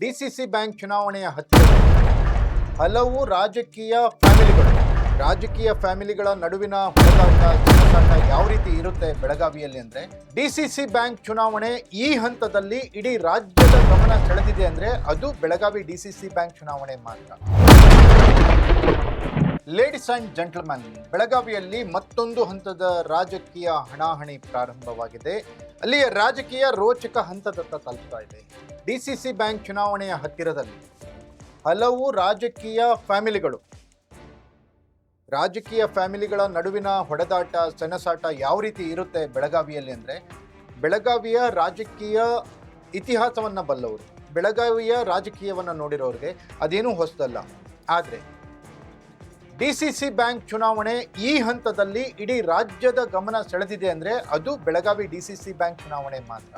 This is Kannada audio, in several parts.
ಡಿಸಿಸಿ ಬ್ಯಾಂಕ್ ಚುನಾವಣೆಯ ಹತ್ತಿರ ಹಲವು ರಾಜಕೀಯ ಫ್ಯಾಮಿಲಿಗಳು, ರಾಜಕೀಯ ಫ್ಯಾಮಿಲಿಗಳ ನಡುವಿನ ಹೊಡೆದಾಟ ಯಾವ ರೀತಿ ಇರುತ್ತೆ ಬೆಳಗಾವಿಯಲ್ಲಿ ಅಂದ್ರೆ, ಡಿಸಿಸಿ ಬ್ಯಾಂಕ್ ಚುನಾವಣೆ ಈ ಹಂತದಲ್ಲಿ ಇಡೀ ರಾಜ್ಯದ ಗಮನ ಸೆಳೆದಿದೆ ಅಂದ್ರೆ ಅದು ಬೆಳಗಾವಿ ಡಿಸಿಸಿ ಬ್ಯಾಂಕ್ ಚುನಾವಣೆ ಮಾತ್ರ. ಲೇಡೀಸ್ ಅಂಡ್ ಜೆಂಟಲ್ಮ್ಯಾನ್ ಬೆಳಗಾವಿಯಲ್ಲಿ ಮತ್ತೊಂದು ಹಂತದ ರಾಜಕೀಯ ಹಣಾಹಣಿ ಪ್ರಾರಂಭವಾಗಿದೆ. ಅಲ್ಲಿಯ ರಾಜಕೀಯ ರೋಚಕ ಹಂತದತ್ತ ತಲುಪ್ತಾ ಇದೆ. ಡಿಸಿಸಿ ಬ್ಯಾಂಕ್ ಚುನಾವಣೆಯ ಹತ್ತಿರದಲ್ಲಿ ಹಲವು ರಾಜಕೀಯ ಫ್ಯಾಮಿಲಿಗಳು ರಾಜಕೀಯ ಫ್ಯಾಮಿಲಿಗಳ ನಡುವಿನ ಹೊಡೆದಾಟ, ಸೆಣಸಾಟ ಯಾವ ರೀತಿ ಇರುತ್ತೆ ಬೆಳಗಾವಿಯಲ್ಲಿ ಅಂದರೆ ಬೆಳಗಾವಿಯ ರಾಜಕೀಯ ಇತಿಹಾಸವನ್ನು ಬಲ್ಲವರು, ಬೆಳಗಾವಿಯ ರಾಜಕೀಯವನ್ನು ನೋಡಿರೋರಿಗೆ ಅದೇನೂ ಹೊಸದಲ್ಲ. ಆದರೆ ಡಿಸಿಸಿ ಬ್ಯಾಂಕ್ ಚುನಾವಣೆ ಈ ಹಂತದಲ್ಲಿ ಇಡೀ ರಾಜ್ಯದ ಗಮನ ಸೆಳೆದಿದೆ ಅಂದರೆ ಅದು ಬೆಳಗಾವಿ ಡಿಸಿಸಿ ಬ್ಯಾಂಕ್ ಚುನಾವಣೆ ಮಾತ್ರ.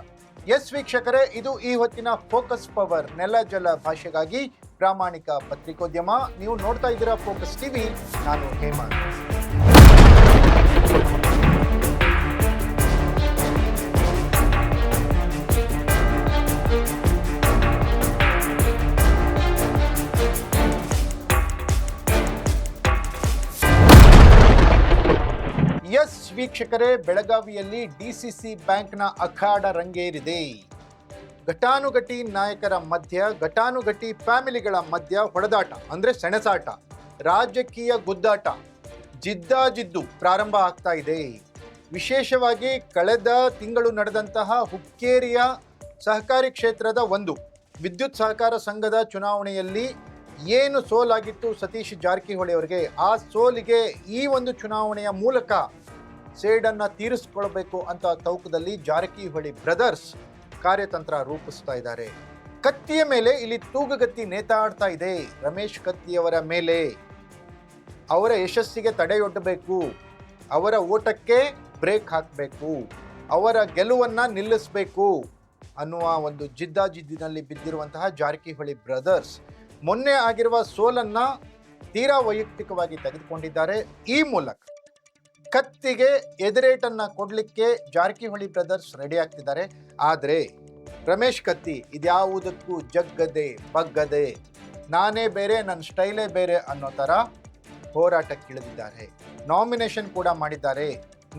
ಎಸ್ ವೀಕ್ಷಕರೇ, ಇದು ಈ ಹೊತ್ತಿನ ಫೋಕಸ್ ಪವರ್, ನೆಲ ಜಲ ಭಾಷೆಗಾಗಿ ಪ್ರಾಮಾಣಿಕ ಪತ್ರಿಕೋದ್ಯಮ. ನೀವು ನೋಡ್ತಾ ಇದ್ದೀರಾ ಫೋಕಸ್ ಟಿವಿ, ನಾನು ಹೇಮಂತ್. ಎಸ್ ವೀಕ್ಷಕರೇ, ಬೆಳಗಾವಿಯಲ್ಲಿ ಡಿಸಿಸಿ ಬ್ಯಾಂಕ್ನ ಅಖಾಡ ರಂಗೇರಿದೆ. ಘಟಾನುಘಟಿ ನಾಯಕರ ಮಧ್ಯ, ಘಟಾನುಘಟಿ ಫ್ಯಾಮಿಲಿಗಳ ಮಧ್ಯ ಹೊಡೆದಾಟ, ಅಂದ್ರೆ ಸೆಣಸಾಟ, ರಾಜಕೀಯ ಗುದ್ದಾಟ, ಜಿದ್ದಾಜಿದ್ದು ಪ್ರಾರಂಭ ಆಗ್ತಾ ಇದೆ. ವಿಶೇಷವಾಗಿ ಕಳೆದ ತಿಂಗಳು ನಡೆದಂತಹ ಹುಕ್ಕೇರಿಯ ಸಹಕಾರಿ ಕ್ಷೇತ್ರದ ಒಂದು ವಿದ್ಯುತ್ ಸಹಕಾರ ಸಂಘದ ಚುನಾವಣೆಯಲ್ಲಿ ಏನು ಸೋಲಾಗಿತ್ತು ಸತೀಶ್ ಜಾರಕಿಹೊಳಿ ಅವರಿಗೆ? ಆ ಸೋಲಿಗೆ ಈ ಒಂದು ಚುನಾವಣೆಯ ಮೂಲಕ ಸೇಡನ್ನ ತೀರಿಸಿಕೊಳ್ಬೇಕು ಅಂತ ತೌಕದಲ್ಲಿ ಜಾರಕಿಹೊಳಿ ಬ್ರದರ್ಸ್ ಕಾರ್ಯತಂತ್ರ ರೂಪಿಸ್ತಾ ಇದ್ದಾರೆ. ಕತ್ತಿಯ ಮೇಲೆ ಇಲ್ಲಿ ತೂಗುಗತ್ತಿ ನೇತಾಡ್ತಾ ಇದೆ. ರಮೇಶ್ ಕತ್ತಿಯವರ ಮೇಲೆ ಅವರ ಯಶಸ್ಸಿಗೆ ತಡೆಯೊಡ್ಡಬೇಕು ಅವರ ಓಟಕ್ಕೆ ಬ್ರೇಕ್ ಹಾಕಬೇಕು. ಅವರ ಗೆಲುವನ್ನ ನಿಲ್ಲಿಸಬೇಕು ಅನ್ನುವ ಒಂದು ಜಿದ್ದಾಜಿದ್ದಿನಲ್ಲಿ ಬಿದ್ದಿರುವಂತಹ ಜಾರಕಿಹೊಳಿ ಬ್ರದರ್ಸ್ ಮೊನ್ನೆ ಆಗಿರುವ ಸೋಲನ್ನು ತೀರಾ ವೈಯಕ್ತಿಕವಾಗಿ ತೆಗೆದುಕೊಂಡಿದ್ದಾರೆ. ಈ ಮೂಲಕ ಕತ್ತಿಗೆ ಎದುರೇಟನ್ನು ಕೊಡಲಿಕ್ಕೆ ಜಾರಕಿಹೊಳಿ ಬ್ರದರ್ಸ್ ರೆಡಿ ಆಗ್ತಿದ್ದಾರೆ. ಆದರೆ ರಮೇಶ್ ಕತ್ತಿ ಇದ್ಯಾವುದಕ್ಕೂ ಜಗ್ಗದೆ, ಬಗ್ಗದೆ, ನಾನೇ ಬೇರೆ ನನ್ನ ಸ್ಟೈಲೇ ಬೇರೆ ಅನ್ನೋ ಥರ ಹೋರಾಟಕ್ಕಿಳಿದಿದ್ದಾರೆ. ನಾಮಿನೇಷನ್ ಕೂಡ ಮಾಡಿದ್ದಾರೆ.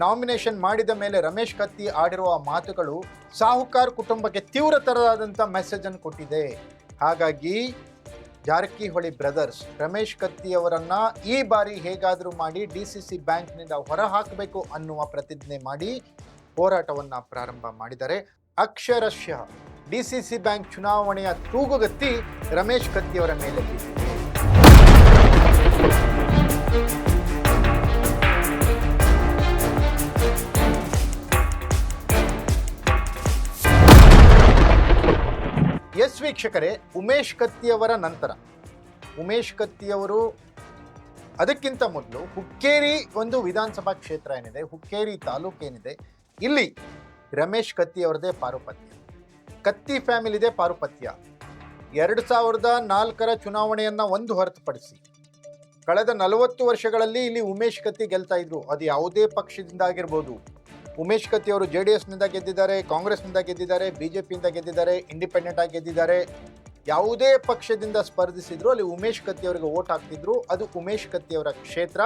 ನಾಮಿನೇಷನ್ ಮಾಡಿದ ಮೇಲೆ ರಮೇಶ್ ಕತ್ತಿ ಆಡಿರುವ ಮಾತುಗಳು ಸಾಹುಕಾರ್ ಕುಟುಂಬಕ್ಕೆ ತೀವ್ರ ಮೆಸೇಜನ್ನು ಕೊಟ್ಟಿದೆ. ಹಾಗಾಗಿ ಜಾರಕಿಹೊಳಿ ಬ್ರದರ್ಸ್, ರಮೇಶ್ ಕತ್ತಿಯವರನ್ನ ಈ ಬಾರಿ ಹೇಗಾದರೂ ಮಾಡಿ ಡಿ ಸಿ ಸಿ ಬ್ಯಾಂಕ್ನಿಂದ ಹೊರ ಹಾಕಬೇಕು ಅನ್ನುವ ಪ್ರತಿಜ್ಞೆ ಮಾಡಿ ಹೋರಾಟವನ್ನು ಪ್ರಾರಂಭ ಮಾಡಿದ್ದಾರೆ. ಅಕ್ಷರಶಃ ಡಿ ಸಿ ಸಿ ಬ್ಯಾಂಕ್ ಚುನಾವಣೆಯ ತೂಗುಗತ್ತಿ ರಮೇಶ್ ಕತ್ತಿಯವರ ಮೇಲೆ ಎಸ್ ವೀಕ್ಷಕರೇ, ಉಮೇಶ್ ಕತ್ತಿಯವರ ನಂತರ. ಉಮೇಶ್ ಕತ್ತಿಯವರು ಅದಕ್ಕಿಂತ ಮೊದಲು ಹುಕ್ಕೇರಿ ಒಂದು ವಿಧಾನಸಭಾ ಕ್ಷೇತ್ರ ಏನಿದೆ, ಹುಕ್ಕೇರಿ ತಾಲೂಕೇನಿದೆ ಇಲ್ಲಿ ರಮೇಶ್ ಕತ್ತಿಯವರದೇ ಪಾರುಪತ್ಯ. ಕತ್ತಿ ಫ್ಯಾಮಿಲಿದೆ ಪಾರುಪತ್ಯ. ಎರಡು ಸಾವಿರದ ನಾಲ್ಕರ ಚುನಾವಣೆಯನ್ನ ಒಂದು ಹೊರತುಪಡಿಸಿ. ಕಳೆದ ನಲವತ್ತು ವರ್ಷಗಳಲ್ಲಿ ಇಲ್ಲಿ ಉಮೇಶ್ ಕತ್ತಿ ಗೆಲ್ತಾ ಇದ್ರು. ಅದು ಯಾವುದೇ ಪಕ್ಷದಿಂದ ಆಗಿರ್ಬೋದು. ಉಮೇಶ್ ಕತ್ತಿ ಅವರು ಜೆ ಡಿ ಎಸ್ನಿಂದ ಗೆದ್ದಿದ್ದಾರೆ, ಕಾಂಗ್ರೆಸ್ನಿಂದ ಗೆದ್ದಿದ್ದಾರೆ ಬಿ ಜೆ ಪಿಯಿಂದ ಗೆದ್ದಿದ್ದಾರೆ ಇಂಡಿಪೆಂಡೆಂಟ್ ಆಗಿ ಗೆದ್ದಿದ್ದಾರೆ. ಯಾವುದೇ ಪಕ್ಷದಿಂದ ಸ್ಪರ್ಧಿಸಿದ್ರು ಅಲ್ಲಿ ಉಮೇಶ್ ಕತ್ತಿ ಅವರಿಗೆ ಓಟ್ ಹಾಕ್ತಿದ್ರು. ಅದು ಉಮೇಶ್ ಕತ್ತಿ ಅವರ ಕ್ಷೇತ್ರ.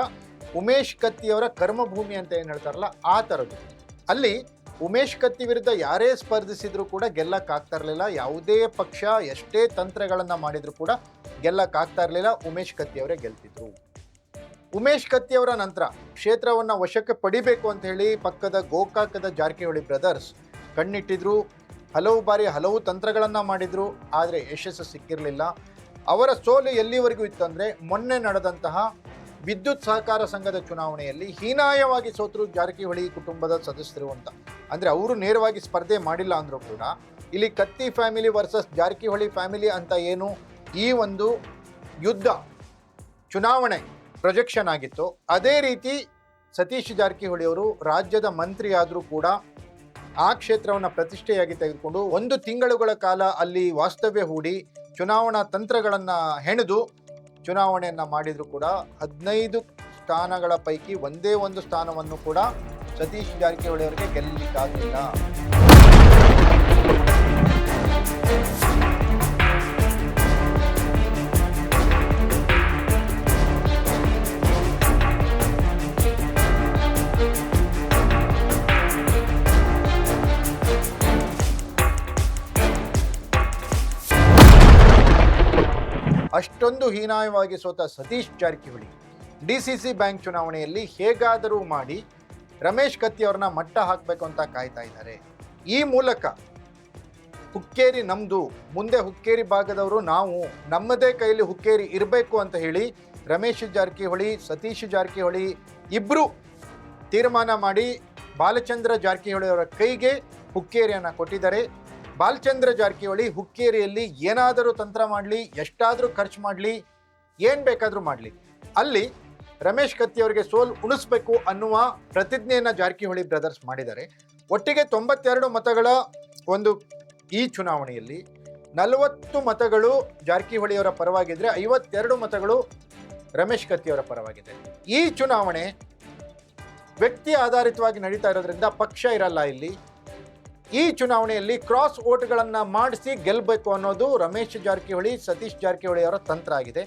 ಉಮೇಶ್ ಕತ್ತಿ ಅವರ ಕರ್ಮಭೂಮಿ ಅಂತ ಏನು ಹೇಳ್ತಾರಲ್ಲ, ಆ ಥರದ್ದು. ಅಲ್ಲಿ ಉಮೇಶ್ ಕತ್ತಿ ವಿರುದ್ಧ ಯಾರೇ ಸ್ಪರ್ಧಿಸಿದ್ರು ಕೂಡ ಗೆಲ್ಲಕ್ಕಾಗ್ತಾ ಇರಲಿಲ್ಲ. ಯಾವುದೇ ಪಕ್ಷ ಎಷ್ಟೇ ತಂತ್ರಗಳನ್ನು ಮಾಡಿದರೂ ಕೂಡ ಗೆಲ್ಲಕ್ಕಾಗ್ತಾ ಇರಲಿಲ್ಲ. ಉಮೇಶ್ ಕತ್ತಿ ಅವರೇ ಗೆಲ್ತಿದ್ರು. ಉಮೇಶ್ ಕತ್ತಿ ಅವರ ನಂತರ ಕ್ಷೇತ್ರವನ್ನು ವಶಕ್ಕೆ ಪಡಿಬೇಕು ಅಂತ ಹೇಳಿ ಪಕ್ಕದ ಗೋಕಾಕದ ಜಾರಕಿಹೊಳಿ ಬ್ರದರ್ಸ್ ಕಣ್ಣಿಟ್ಟಿದ್ರು. ಹಲವು ಬಾರಿ ಹಲವು ತಂತ್ರಗಳನ್ನು ಮಾಡಿದರು, ಆದರೆ ಯಶಸ್ಸು ಸಿಕ್ಕಿರಲಿಲ್ಲ. ಅವರ ಸೋಲು ಎಲ್ಲಿವರೆಗೂ ಇತ್ತಂದರೆ ಮೊನ್ನೆ ನಡೆದಂತಹ ವಿದ್ಯುತ್ ಸಹಕಾರ ಸಂಘದ ಚುನಾವಣೆಯಲ್ಲಿ ಹೀನಾಯವಾಗಿ ಸೋತರು ಜಾರಕಿಹೊಳಿ ಕುಟುಂಬದ ಸದಸ್ಯರು ಅಂತ. ಅಂದರೆ ಅವರು ನೇರವಾಗಿ ಸ್ಪರ್ಧೆ ಮಾಡಿಲ್ಲ ಅಂದರೂ ಕೂಡ ಇಲ್ಲಿ Katti family versus Jarkiholi family ಅಂತ ಏನು ಈ ಒಂದು ಯುದ್ಧ, ಚುನಾವಣೆ ಪ್ರೊಜೆಕ್ಷನ್ ಆಗಿತ್ತು. ಅದೇ ರೀತಿ ಸತೀಶ್ ಜಾರಕಿಹೊಳಿ ಅವರು ರಾಜ್ಯದ ಮಂತ್ರಿ ಆದರೂ ಕೂಡ ಆ ಕ್ಷೇತ್ರವನ್ನು ಪ್ರತಿಷ್ಠೆಯಾಗಿ ತೆಗೆದುಕೊಂಡು ಒಂದು ತಿಂಗಳುಗಳ ಕಾಲ ಅಲ್ಲಿ ವಾಸ್ತವ್ಯ ಹೂಡಿ ಚುನಾವಣಾ ತಂತ್ರಗಳನ್ನು ಹೆಣೆದು ಚುನಾವಣೆಯನ್ನು ಮಾಡಿದರೂ ಕೂಡ ಹದಿನೈದು ಸ್ಥಾನಗಳ ಪೈಕಿ ಒಂದೇ ಒಂದು ಸ್ಥಾನವನ್ನು ಕೂಡ ಸತೀಶ್ ಜಾರಕಿಹೊಳಿ ಅವರಿಗೆ ಗೆಲ್ಲಲಿಕ್ಕಾಗಲಿಲ್ಲ ಅಷ್ಟೊಂದು ಹೀನಾಯವಾಗಿ ಸೋತ Satish Jarkiholi. D C C bank ಚುನಾವಣೆಯಲ್ಲಿ ಹೇಗಾದರೂ ಮಾಡಿ ರಮೇಶ್ ಕತ್ತಿ ಅವ್ರನ್ನ ಮಟ್ಟ ಹಾಕಬೇಕು ಅಂತ ಕಾಯ್ತಾ ಇದ್ದಾರೆ. ಈ ಮೂಲಕ ಹುಕ್ಕೇರಿ ನಮ್ಮದು ಮುಂದೆ ಹುಕ್ಕೇರಿ ಭಾಗದವರು ನಾವು, ನಮ್ಮದೇ ಕೈಯಲ್ಲಿ ಹುಕ್ಕೇರಿ ಇರಬೇಕು ಅಂತ ಹೇಳಿ ರಮೇಶ್ ಜಾರಕಿಹೊಳಿ, ಸತೀಶ್ ಜಾರಕಿಹೊಳಿ ಇಬ್ಬರು ತೀರ್ಮಾನ ಮಾಡಿ ಬಾಲಚಂದ್ರ ಜಾರಕಿಹೊಳಿ ಅವರ ಕೈಗೆ ಹುಕ್ಕೇರಿಯನ್ನು ಕೊಟ್ಟಿದ್ದಾರೆ. ಬಾಲಚಂದ್ರ ಜಾರಕಿಹೊಳಿ ಹುಕ್ಕೇರಿಯಲ್ಲಿ ಏನಾದರೂ ತಂತ್ರ ಮಾಡಲಿ, ಎಷ್ಟಾದರೂ ಖರ್ಚು ಮಾಡಲಿ, ಏನು ಬೇಕಾದರೂ ಮಾಡಲಿ. ಅಲ್ಲಿ ರಮೇಶ್ ಕತ್ತಿ ಅವರಿಗೆ ಸೋಲ್ ಉಣಿಸ್ಬೇಕು ಅನ್ನುವ ಪ್ರತಿಜ್ಞೆಯನ್ನು ಜಾರಕಿಹೊಳಿ ಬ್ರದರ್ಸ್ ಮಾಡಿದ್ದಾರೆ. ಒಟ್ಟಿಗೆ ತೊಂಬತ್ತೆರಡು ಮತಗಳ ಒಂದು ಈ ಚುನಾವಣೆಯಲ್ಲಿ ನಲವತ್ತು ಮತಗಳು ಜಾರಕಿಹೊಳಿಯವರ ಪರವಾಗಿದ್ದರೆ ಐವತ್ತೆರಡು ಮತಗಳು ರಮೇಶ್ ಕತ್ತಿಯವರ ಪರವಾಗಿದೆ. ಈ ಚುನಾವಣೆ ವ್ಯಕ್ತಿ ಆಧಾರಿತವಾಗಿ ನಡೀತಾ ಇರೋದ್ರಿಂದ ಪಕ್ಷ ಇರಲ್ಲ ಇಲ್ಲಿ. ಈ ಚುನಾವಣೆಯಲ್ಲಿ ಕ್ರಾಸ್ ಓಟ್ಗಳನ್ನು ಮಾಡಿಸಿ ಗೆಲ್ಲಬೇಕು ಅನ್ನೋದು ರಮೇಶ್ ಜಾರಕಿಹೊಳಿ, ಸತೀಶ್ ಜಾರಕಿಹೊಳಿ ಅವರ ತಂತ್ರ ಆಗಿದೆ.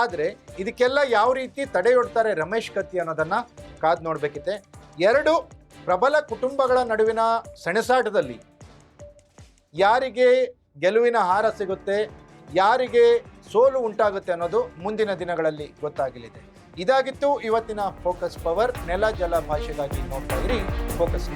ಆದರೆ ಇದಕ್ಕೆಲ್ಲ ಯಾವ ರೀತಿ ತಡೆಯೊಡ್ತಾರೆ ರಮೇಶ್ ಕತ್ತಿ ಅನ್ನೋದನ್ನು ಕಾದು ನೋಡಬೇಕಿದೆ ಎರಡು, ಪ್ರಬಲ ಕುಟುಂಬಗಳ ನಡುವಿನ ಸೆಣಸಾಟದಲ್ಲಿ ಯಾರಿಗೆ ಗೆಲುವಿನ ಹಾರ ಸಿಗುತ್ತೆ, ಯಾರಿಗೆ ಸೋಲು ಉಂಟಾಗುತ್ತೆ ಅನ್ನೋದು ಮುಂದಿನ ದಿನಗಳಲ್ಲಿ ಗೊತ್ತಾಗಲಿದೆ. ಇದಾಗಿತ್ತು ಇವತ್ತಿನ ಫೋಕಸ್ ಪವರ್ ನೆಲ ಜಲ ಭಾಷೆಗಾಗಿ ನೋಡ್ತಾ ಇರಿ ಫೋಕಸ್